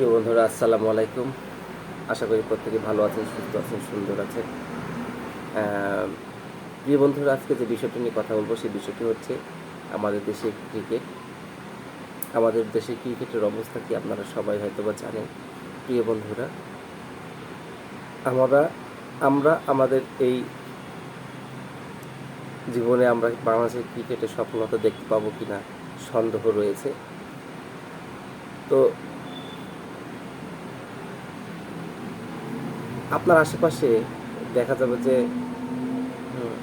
প্রিয় বন্ধুরা, আসসালামু আলাইকুম। আশা করি প্রত্যেকে ভালো আছেন, সুস্থ আছেন, সুন্দর আছেন। প্রিয় বন্ধুরা, আজকে যে বিষয়টি নিয়ে কথা বলব, সেই বিষয়টি হচ্ছে আমাদের দেশের ক্রিকেট। আমাদের দেশে ক্রিকেটের অবস্থা কি আপনারা সবাই হয়তো বা জানেন, প্রিয় বন্ধুরা। আমরা আমরা আমাদের এই জীবনে আমরা বাংলাদেশের ক্রিকেটে সফলতা দেখতে পাবো কিনা সন্দেহ রয়েছে। তো আপনার আশেপাশে দেখা যাবে যে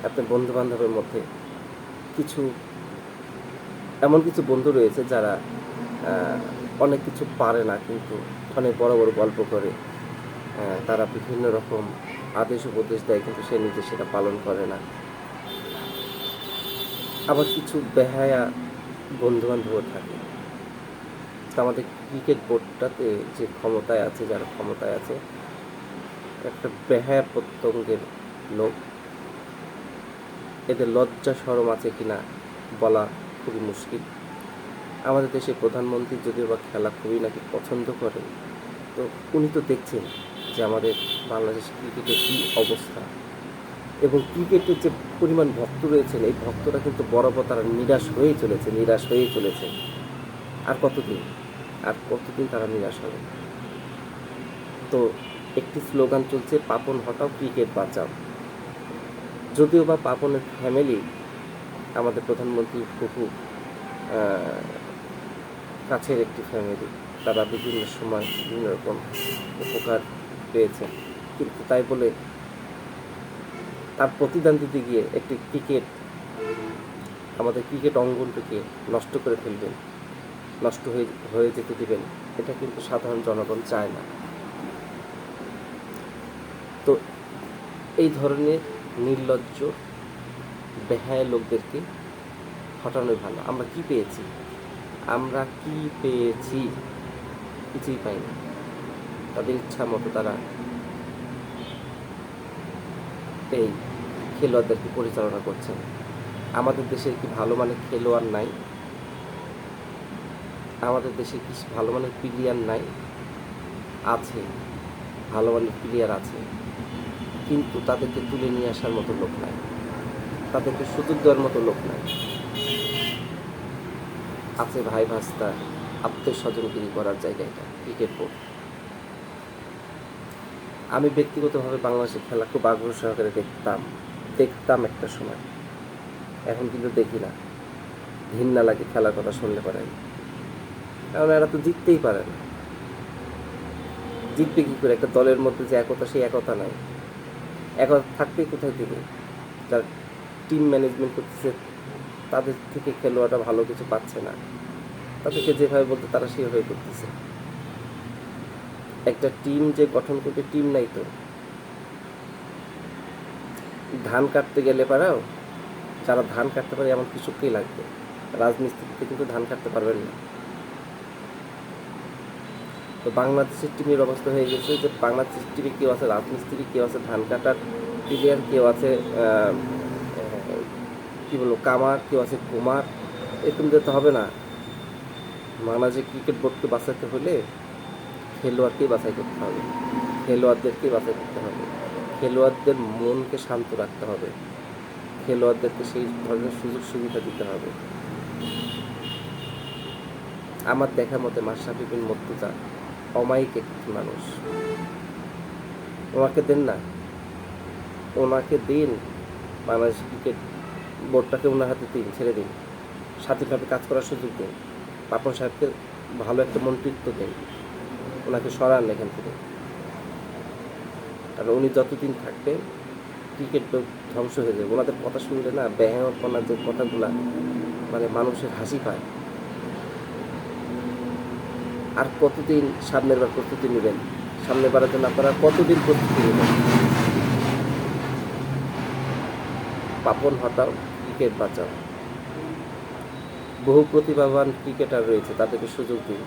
আপনার বন্ধু বান্ধবের মধ্যে কিছু, এমন কিছু বন্ধু রয়েছে যারা অনেক কিছু পারে না কিন্তু অনেক বড় বড় গল্প করে। তারা বিভিন্ন রকম আদেশ উপদেশ দেয় কিন্তু সে নিজে সেটা পালন করে না। আবার কিছু বেহায়া বন্ধু বান্ধবও থাকে আমাদের ক্রিকেট বোর্ডটাতে যে ক্ষমতায় আছে, যারা ক্ষমতায় আছে একটা বেহায়া প্রত্যঙ্গের লোক। এদের লজ্জা সরম আছে কিনা বলা খুবই মুশকিল। আমাদের দেশের প্রধানমন্ত্রী যদিও বা খেলা খুবই নাকি পছন্দ করেন, তো উনি তো দেখছেন যে আমাদের বাংলাদেশ ক্রিকেটের কী অবস্থা। এবং ক্রিকেটের যে পরিমাণ ভক্ত রয়েছেন, এই ভক্তরা কিন্তু বরাবর তারা নিরাশ হয়েই চলেছে, নিরাশ হয়েই চলেছে। আর কতদিন? আর কতদিন তারা নিরাশ হবে? তো একটি স্লোগান চলছে পাপন হটাও ক্রিকেট বাঁচাও। যদিও বা পাপনের ফ্যামিলি আমাদের প্রধানমন্ত্রী আহ, কাছের একটি ফ্যামিলি তারা বিভিন্ন সময় বিভিন্ন রকম উপকার পেয়েছেন কিন্তু তাই বলে তার প্রতিদান দিতে গিয়ে একটি ক্রিকেট আমাদের ক্রিকেট অঙ্গনটিকে নষ্ট করে ফেলবেন নষ্ট হয়ে হয়ে যেতে দিবেন এটা কিন্তু সাধারণ জনগণ চায় না। তো এই ধরনের নির্লজ্জ, বেহায় লোকদেরকে হটানোই ভালো। আমরা কি পেয়েছি? আমরা কি পেয়েছি? কিছুই পাইনি। তাদের ইচ্ছা মতো তারা এই খেলোয়াড়দেরকে পরিচালনা করছেন। আমাদের দেশের কি ভালো মানের খেলোয়াড় নাই? আমাদের দেশে কি ভালো মানের প্লেয়ার নাই? আছে। ভালো মানের প্লেয়ার আছে। কিন্তু তাদেরকে তুলে নিয়ে আসার মতো লোক নাই। তাদেরকে সুযোগ দেওয়ার মতো লোক নাই। আছে ভাই ভাস্তা, আত্মীয় স্বজনগিরি করার জায়গা এটা ক্রিকেট বোর্ড। আমি ব্যক্তিগতভাবে বাংলাদেশের খেলা খুব আগ্রহ সহকারে দেখতাম দেখতাম একটা সময়। এখন কিন্তু দেখি না। ঘৃণা লাগে খেলার কথা শুনলে পারে। কারণ এরা তো জিততেই পারে না। জিতবে কী করে? একটা দলের মধ্যে যে একতা, সেই একতা নাই। একতা থাকতেই কোথায় দিবে? যারা টিম ম্যানেজমেন্ট করতেছে, তাদের থেকে খেলোয়াড়রা ভালো কিছু পাচ্ছে না। তাদেরকে যেভাবে বলতে তারা সেভাবে করতেছে। একটা টিম যে গঠন করবে টিম নাই তো। ধান কাটতে গেলে পারাও, যারা ধান কাটতে পারে এমন কৃষককেই লাগবে। রাজমিস্ত্রিতে কিন্তু ধান কাটতে পারবেন না। তো বাংলাদেশের টিমের অবস্থা হয়ে গেছে যে বাংলাদেশের টিমে কেউ আছে রাজমিস্ত্রি, কেউ আছে ধান কাটার প্লেয়ার কেউ আছে কি বলব, কামার, কেউ আছে কুমার এরকম দিয়ে তো হবে না। বাংলাদেশের ক্রিকেট বোর্ডকে বাঁচাতে হলে খেলোয়াড়কেই বাছাই করতে হবে খেলোয়াড়দেরকেই বাছাই করতে হবে, খেলোয়াড়দের মনকে শান্ত রাখতে হবে, খেলোয়াড়দেরকে সেই ধরনের সুযোগ সুবিধা দিতে হবে। আমার দেখা মতে মাশরাফি বিন মর্তুজা অমায়িক একটি মানুষ। ওনাকে দেন না। ওনাকে দিন। বাংলাদেশ ক্রিকেট বোর্ডটাকে ওনার হাতে দিন, ছেড়ে দিন। স্বাধীনভাবে কাজ করার সুযোগ দিন। পাপন সাহেবকে ভালো একটা মন্ত্রিত্ব দিন। ওনাকে সরান এখান থেকে। কারণ উনি যতদিন থাকবেন ক্রিকেট ধ্বংস হয়ে যাবে। ওনাদের কথা শুনলে না ব্যাহপনার যে কথাগুলা মানে মানুষের হাসি পায়। আর কতদিন সামনের বার প্রস্তুতি নেবেন? সামনের বারের জন্য আপনারা কতদিন প্রস্তুতি নেবেন? পাপন হটাও ক্রিকেট বাঁচাও। বহু প্রতিভাবান ক্রিকেটার রয়েছে, তাদেরকে সুযোগ দিন।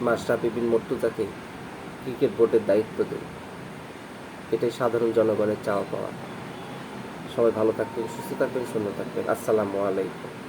মাশরাফি বিন মর্তুজাকে ক্রিকেট বোর্ডের দায়িত্ব দিন। এটাই সাধারণ জনগণের চাওয়া পাওয়া। সবাই ভালো থাকবেন, সুস্থ থাকবেন, সুন্দর থাকবেন। আসসালামু আলাইকুম।